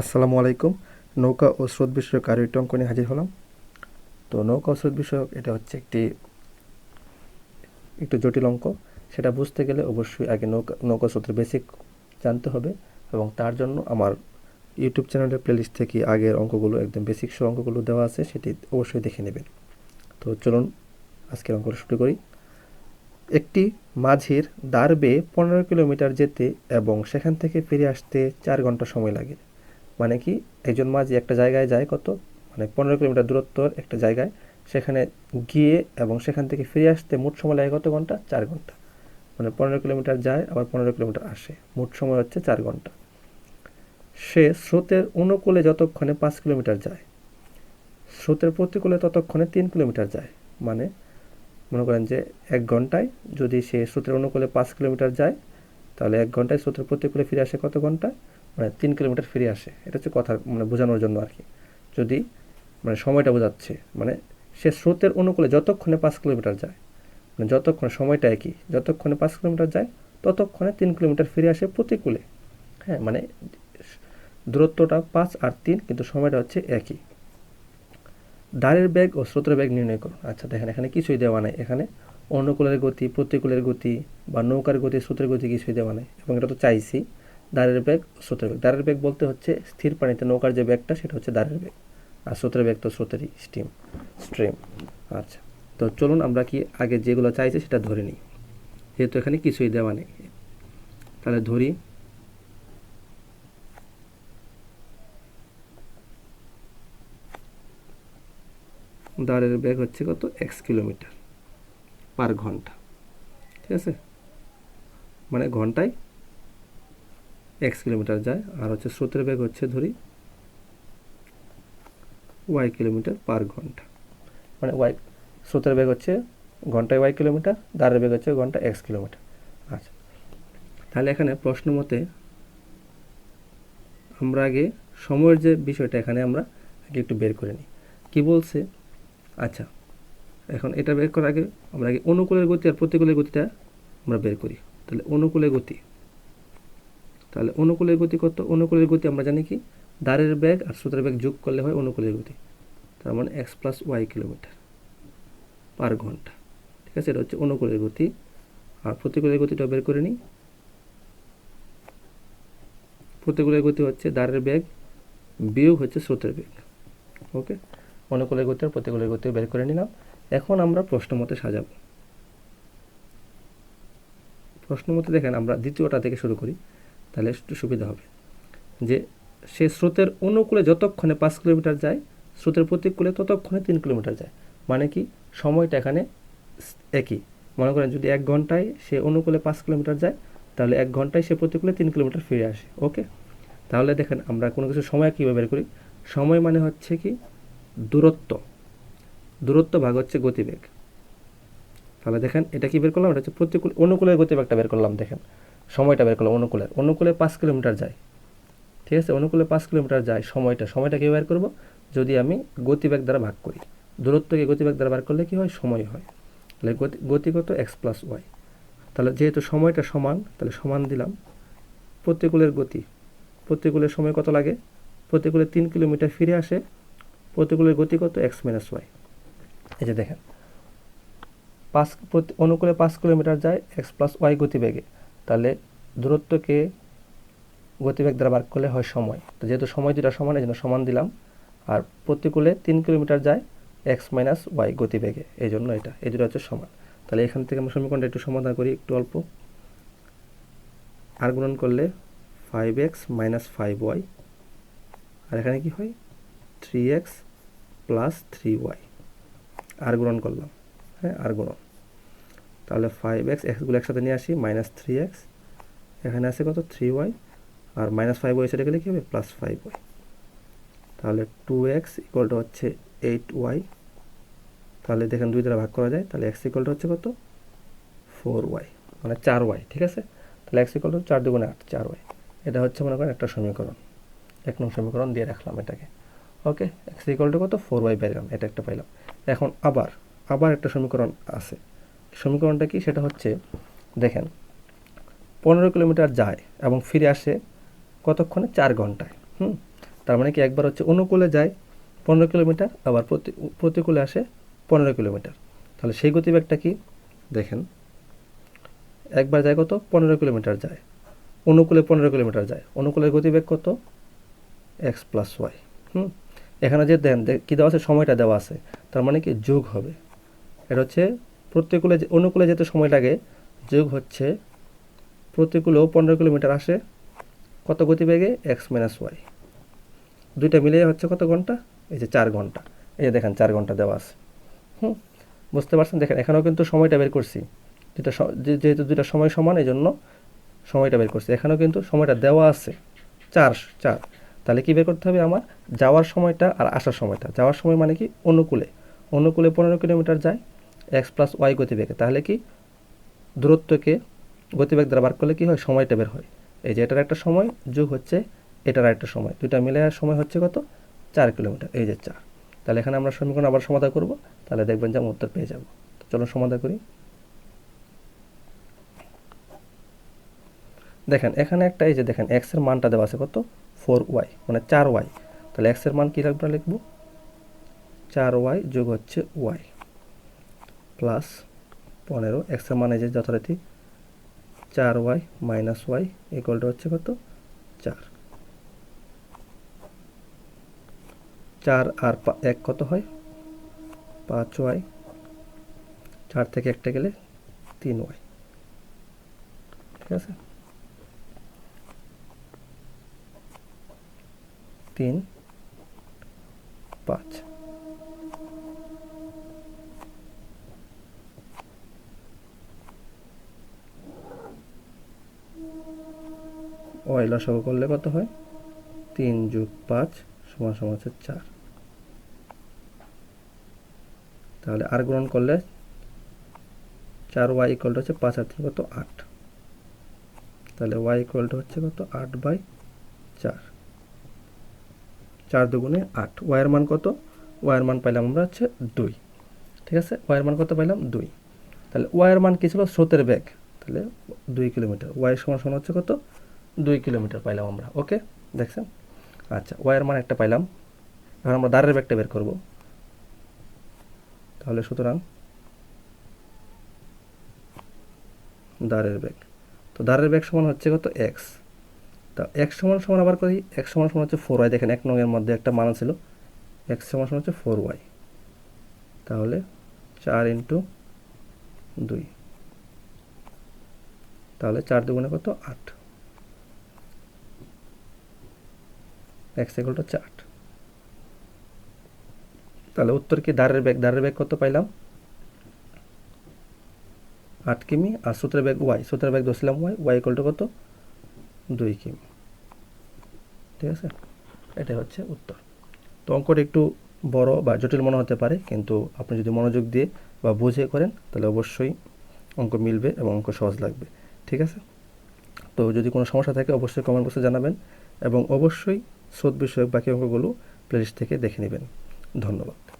আসসালামু আলাইকুম। নৌকা ও স্রোত বিষয়ক আরও একটি অঙ্ক নিয়ে হাজির হলাম। তো নৌকা ও স্রোত বিষয়ক এটা হচ্ছে একটি, একটু জটিল অঙ্ক। সেটা বুঝতে গেলে অবশ্যই আগে নৌকা নৌকা স্রোতের বেসিক জানতে হবে এবং তার জন্য আমার ইউটিউব চ্যানেলের প্লেলিস্ট থেকে আগের অঙ্কগুলো, একদম বেসিক সহ অঙ্কগুলো দেওয়া আছে, সেটি অবশ্যই দেখে নেবেন। তো চলুন আজকের অঙ্কটা শুরু করি। একটি মাঝির দাঁড় বেয়ে পনেরো কিলোমিটার যেতে এবং সেখান থেকে ফিরে আসতে চার ঘণ্টা সময় লাগে। মানে কি, একজন মাঝি একটা জায়গায় যায় কত মানে পনেরো কিলোমিটার দূরত্বর একটা জায়গায়, সেখানে গিয়ে এবং সেখান থেকে ফিরে আসতে মোট সময় লাগে কত ঘণ্টা? চার ঘণ্টা। মানে পনেরো কিলোমিটার যায়, আবার পনেরো কিলোমিটার আসে। মোট সময় হচ্ছে চার ঘণ্টা। সে স্রোতের অনুকূলে যতক্ষণে পাঁচ কিলোমিটার যায়, স্রোতের প্রতিকূলে ততক্ষণে তিন কিলোমিটার যায়। মানে মনে করেন যে এক ঘন্টায় যদি সে স্রোতের অনুকূলে পাঁচ কিলোমিটার যায়, তাহলে এক ঘন্টায় স্রোতের প্রতিকূলে ফিরে আসে কত ঘণ্টা মানে তিন কিলোমিটার ফিরে আসে। এটা হচ্ছে কথা মানে বোঝানোর জন্য আর কি। যদি মানে সময়টা বোঝাচ্ছে মানে সে স্রোতের অনুকূলে যতক্ষণে পাঁচ কিলোমিটার যায় মানে যতক্ষণ সময়টা একই, যতক্ষণে পাঁচ কিলোমিটার যায়, ততক্ষণে তিন কিলোমিটার ফিরে আসে প্রতিকূলে। হ্যাঁ মানে দূরত্বটা পাঁচ আর তিন, কিন্তু সময়টা হচ্ছে একই। দাঁড়ের ব্যাগ ও স্রোতের ব্যাগ নির্ণয় করুন। আচ্ছা দেখেন, এখানে কিছুই দেওয়া নাই। এখানে অনুকূলের গতি, প্রতিকূলের গতি বা নৌকার গতি, স্রোতের গতি কিছুই দেওয়া নাই। এবং এটা তো চাইছি। দাঁড়ের বেগ স্রোতের বেগ। দাঁড়ের বেগ বলতে হচ্ছে স্থির পানিতে নৌকার যে বেগটা, সেটা হচ্ছে দাঁড়ের বেগ। আর স্রোতের বেগ তো স্রোতেরই স্টিম স্ট্রিম আচ্ছা তো চলুন আমরা কি আগে যেগুলো চাইছি সেটা ধরে নিই। যেহেতু এখানে কিছুই দেওয়া নেই, তাহলে ধরি। দাঁড়ের বেগ হচ্ছে কত? এক্স কিলোমিটার পার ঘণ্টা। ঠিক আছে? মানে ঘন্টায় এক্স কিলোমিটার যায়, আর হচ্ছে স্রোতের বেগ হচ্ছে ধরি ওয়াই কিলোমিটার পার ঘণ্টা। মানে ওয়াই স্রোতের বেগ হচ্ছে ঘন্টায় ওয়াই কিলোমিটার দাঁড়ের বেগ হচ্ছে ঘণ্টা এক্স কিলোমিটার আচ্ছা তাহলে এখানে প্রশ্ন মতে আমরা আগে সময়ের যে বিষয়টা এখানে আমরা আগে একটু বের করে নিই। কী বলছে? আচ্ছা এখন এটা বের করার আগে আমরা আগে অনুকূলের গতি আর প্রতিকূলের গতিটা আমরা বের করি। তাহলে অনুকূলের গতি তাহলে অনুকূলের গতি কত? অনুকূলের গতি আমরা জানি কি? দাঁড়ের বেগ আর স্রোতের বেগ যোগ করলে হয় অনুকূলের গতি। তার মানে X plus Y kilometre per ঘণ্টা। ঠিক আছে? এটা হচ্ছে অনুকূলের গতি। আর প্রতিকূলের গতিটা বের করে নিই। প্রতিকূলের গতি হচ্ছে দাঁড়ের ব্যাগ বিয়োগ হচ্ছে স্রোতের বেগ। ওকে অনুকূলের গতি আর প্রতিকূলের গতি বের করে নিলাম। এখন আমরা প্রশ্ন মতে সাজাবো। প্রশ্ন মতে দেখেন, আমরা দ্বিতীয়টা থেকে শুরু করি। তাহলে একটু সুবিধা হবে। যে সে স্রোতের অনুকূলে যতক্ষণে পাঁচ কিলোমিটার যায়, স্রোতের প্রতিকূলে ততক্ষণে তিন কিলোমিটার যায়। মানে কি? সময়টা এখানে একই। মনে করেন যদি এক ঘন্টায় সে অনুকূলে পাঁচ কিলোমিটার যায়, তাহলে এক ঘন্টায় সে প্রতিকূলে তিন কিলোমিটার ফিরে আসে। ওকে? তাহলে দেখেন আমরা কোনো কিছু সময় কীভাবে বের করি? সময় মানে হচ্ছে কি? দূরত্ব। দূরত্ব ভাগ হচ্ছে গতিবেগ। তাহলে দেখেন এটা কি বের করলাম? এটা হচ্ছে প্রতিকূল, অনুকূলের গতিবেগটা বের করলাম, দেখেন। সময়টা বের করলাম অনুকূলের অনুকূলে পাঁচ কিলোমিটার যায়। ঠিক আছে? অনুকূলে পাঁচ কিলোমিটার যায় সময়টা। সময়টা কীভাবে বের করব? যদি আমি গতিবেগ দ্বারা ভাগ করি। দূরত্বকে গতিবেগ দ্বারা বার করলে কী হয়? সময় হয়। তাহলে গতি গতিগত এক্স প্লাস ওয়াই। তাহলে যেহেতু সময়টা সমান, তাহলে সমান দিলাম। প্রতিকূলের গতি। প্রতিকূলের সময় কত লাগে? প্রতিকূলে তিন কিলোমিটার ফিরে আসে। প্রতিকূলের গতি কত? X minus Y. এই যে দেখেন। পাঁচ অনুকূলে পাঁচ কিলোমিটার যায় এক্স প্লাস ওয়াই গতিবেগে। তাহলে দূরত্বকে গতিবেগ দ্বারা বার করলে হয় সময়। তো যেহেতু সময় দুটা সমান, এই জন্য সমান দিলাম। আর প্রতিকূলে তিন কিলোমিটার যায় এক্স মাইনাস ওয়াই গতিবেগে, এই জন্য এটা। এই দুটো হচ্ছে সমান। তাহলে এখান থেকে আমরা সমীকরণটা একটু সমাধান করি, একটু অল্প। আর গুণন করলে five X minus five Y আর এখানে কি হয়? Three X plus three Y আর গুণন করলাম। হ্যাঁ আর গুণন। তাহলে ফাইভ এক্স এক্সগুলো একসাথে নিয়ে আসি মাইনাস থ্রি এক্স এখানে আছে কত? থ্রি ওয়াই আর মাইনাস ফাইভ ওয়াই সেটা গেলে কী হবে? প্লাস ফাইভ ওয়াই তাহলে টু এক্স ইকুয়ালটা হচ্ছে এইট ওয়াই তাহলে দেখেন দুই দ্বারা ভাগ করা যায়, তাহলে এক্স ইকুয়ালটা হচ্ছে কত? ফোর ওয়াই মানে চার ওয়াই ঠিক আছে? তাহলে এক্স ইকুয়াল টু চার দুগুণে আট, চার ওয়াই এটা হচ্ছে মনে করেন একটা সমীকরণ, এক নম্বর সমীকরণ দিয়ে রাখলাম এটাকে। ওকে এক্স ইকুয়াল টু কত? ফোর ওয়াই পেলাম এটা একটা পাইলাম। এখন আবার আবার একটা সমীকরণ আছে। সমীকরণটা কি? সেটা হচ্ছে, দেখেন, পনেরো কিলোমিটার যায় এবং ফিরে আসে কতক্ষণে? চার ঘন্টায়। হুম? তার মানে কি একবার হচ্ছে অনুকূলে যায় পনেরো কিলোমিটার, আবার প্রতি, প্রতিকূলে আসে পনেরো কিলোমিটার। তাহলে সেই গতিবেগটা কি? দেখেন, একবার যায় কত? পনেরো কিলোমিটার যায়। অনুকূলে পনেরো কিলোমিটার যায়। অনুকূলের গতিবেগ কত? X plus Y. হুম? এখানে যে দেন কী দেওয়া আছে? সময়টা দেওয়া আছে। তার মানে কি? যোগ হবে। এটা হচ্ছে প্রতিকূলে যে- অনুকূলে যেতে সময় লাগে যোগ হচ্ছে প্রতিকূলেও পনেরো কিলোমিটার আসে, কত গতিবেগে? এক্স মাইনাস ওয়াই দুইটা মিলিয়ে হচ্ছে কত ঘণ্টা? এই যে চার ঘণ্টা। এই যে দেখেন, চার ঘণ্টা দেওয়া আছে। হুম? বুঝতে পারছেন? দেখেন, এখানেও কিন্তু সময়টা বের করছি। দুটা যে- যেহেতু দুটা সময় সমান এই জন্য সময়টা বের করছি। এখানেও কিন্তু সময়টা দেওয়া আছে। চার চার। তাহলে কী বের করতে হবে আমার? যাওয়ার সময়টা আর আসার সময়টা। যাওয়ার সময় মানে কি? অনুকূলে। অনুকূলে পনেরো কিলোমিটার যায় এক্স প্লাস ওয়াই গতিবেগে, তাহলে কি? দূরত্বকে গতিবেগ দ্বারা বার করলে কি হয়? সময়টা বের হয়। এই যে এটার একটা সময়, যোগ হচ্ছে এটার একটা সময়। দুইটা মিলে সময় হচ্ছে কত? চার কিলোমিটার, এই যে চার। তাহলে এখানে আমরা সমীকরণ আবার সমাধান করব। তাহলে দেখবেন যে আমরা উত্তর পেয়ে যাব। তো চলো সমাধান করি। দেখেন, এখানে একটা, এই যে দেখেন, এক্সের মানটা দেওয়া আছে কত? ফোর ওয়াই মানে চার ওয়াই। তাহলে এক্সের মান কী রাখব? লিখব? চার ওয়াই যোগ হচ্ছে ওয়াই। প্লাস পনেরো এক্সের মানে যে যথারীতি চার ওয়াই মাইনাস ওয়াই ইকুয়ালটা হচ্ছে কত? চার। চার আর এক কত হয়? পাঁচ ওয়াই চার থেকে একটা গেলে তিন ওয়াই ঠিক আছে? তিন, পাঁচ। ওয়াই লসাগু করলে কত হয়? তিন যোগ পাঁচ সমান সমান হচ্ছে চার। তাহলে আর গ্রহণ করলে চার ওয়াই ইকুয়ালটা হচ্ছে পাঁচ আর তিন কত আট। তাহলে ওয়াই ইকুয়ালটা হচ্ছে কত আট বাই চার। চার দুগুণে আট। ওয়াইয়ের মান কত? ওয়াইয়ের মান পাইলাম আমরা হচ্ছে দুই। ঠিক আছে? ওয়াইয়ের মান কত পাইলাম? দুই। তাহলে ওয়াইয়ের মান কী ছিল? স্রোতের বেগ। তাহলে দুই কিলোমিটার। ওয়াই সমান সমান হচ্ছে কত? দুই কিলোমিটার পাইলাম আমরা, ওকে? দেখছেন? আচ্ছা ওয়াইয়ের মান একটা পাইলাম। এখন আমরা দাঁড়ের ব্যাগটা বের করব। তাহলে সুতরাং দাঁড়ের ব্যাগ তো দাঁড়ের ব্যাগ সমান হচ্ছে কত? এক্স তা এক্স সমান সমান আবার করি এক সমান সমান হচ্ছে ফোর ওয়াই দেখেন, এক নঙের মধ্যে একটা মান ছিল এক্স সমান সমান হচ্ছে ফোর ওয়াই তাহলে চার ইন্টু দুই। তাহলে চার দুগুণে কত? আট। এক্স ইকুয়াল টু আট তাহলে উত্তর কি? দাঁড়ের ব্যাগ দাঁড়ের ব্যাগ কত পাইলাম? আট কিমি, আর সূত্রের ব্যাগ ওয়াই সূত্রের ব্যাগ ধরছিলাম ওয়াই ওয়াই ইকুয়াল টু কত? দুই কিমি। ঠিক আছে? এটাই হচ্ছে উত্তর। তো অঙ্কটা একটু বড় বা জটিল মনে হতে পারে, কিন্তু আপনি যদি মনোযোগ দিয়ে বা বুঝে করেন, তাহলে অবশ্যই অঙ্ক মিলবে এবং অঙ্ক সহজ লাগবে। ঠিক আছে? তো যদি কোনো সমস্যা থাকে, অবশ্যই কমেন্ট বক্সে জানাবেন এবং অবশ্যই স্রোত বিষয়ক বাকি অঙ্কগুলো প্লেলিস্ট থেকে দেখে নেবেন। ধন্যবাদ।